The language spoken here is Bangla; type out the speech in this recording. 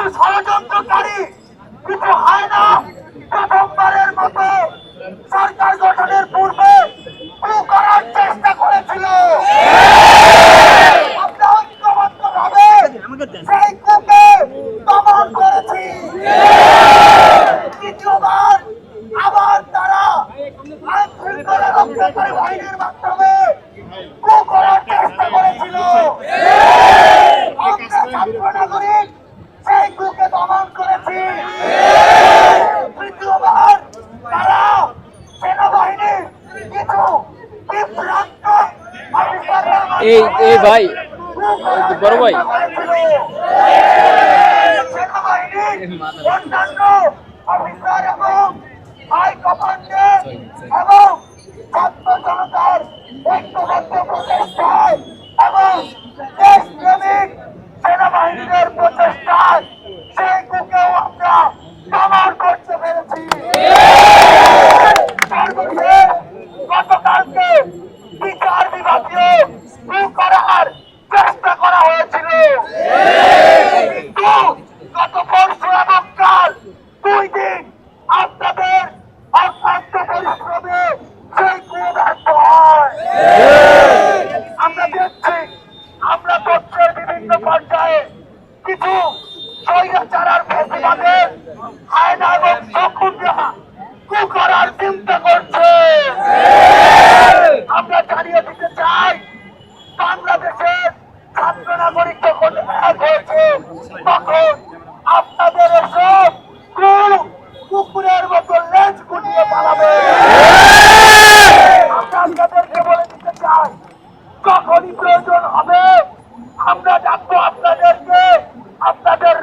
কিছু ষড়যন্ত্রকারী, কিছু হয় না প্রথমবারের মতো সরকার গঠনের পূর্বে করার চেষ্টা করেছিল। করার চেষ্টা করেছিল। ছাত্র নাগরিক কুকে দমন করেছি। তৃতীয়বার তারা সেনাবাহিনীর কিছু এই এই ভাই বড় ভাই। অন্যান্য অফিসার এবং হাই কমান্ডের এবং ছাত্র জনতার ঐক্যবদ্ধ প্রচেষ্টায় বিভিন্ন পর্যায়ে কিছু স্বৈরাচারার প্রতিবাদের আয়না এবং চকুরা কু চিন্তা করছে। আমরা জানিয়ে দিতে চাই, বাংলাদেশের ছাত্র নাগরিক যখন এক হয়েছে, তখন আপনাদের এসব কু- কুকুরের মতো লেজ গুলিয়ে পালাবে। আমরা আপনাদেরকে বলে দিতে চাই যখনই প্রয়োজন হবে আমরা ডাকবো আপনাদেরকে আপনাদের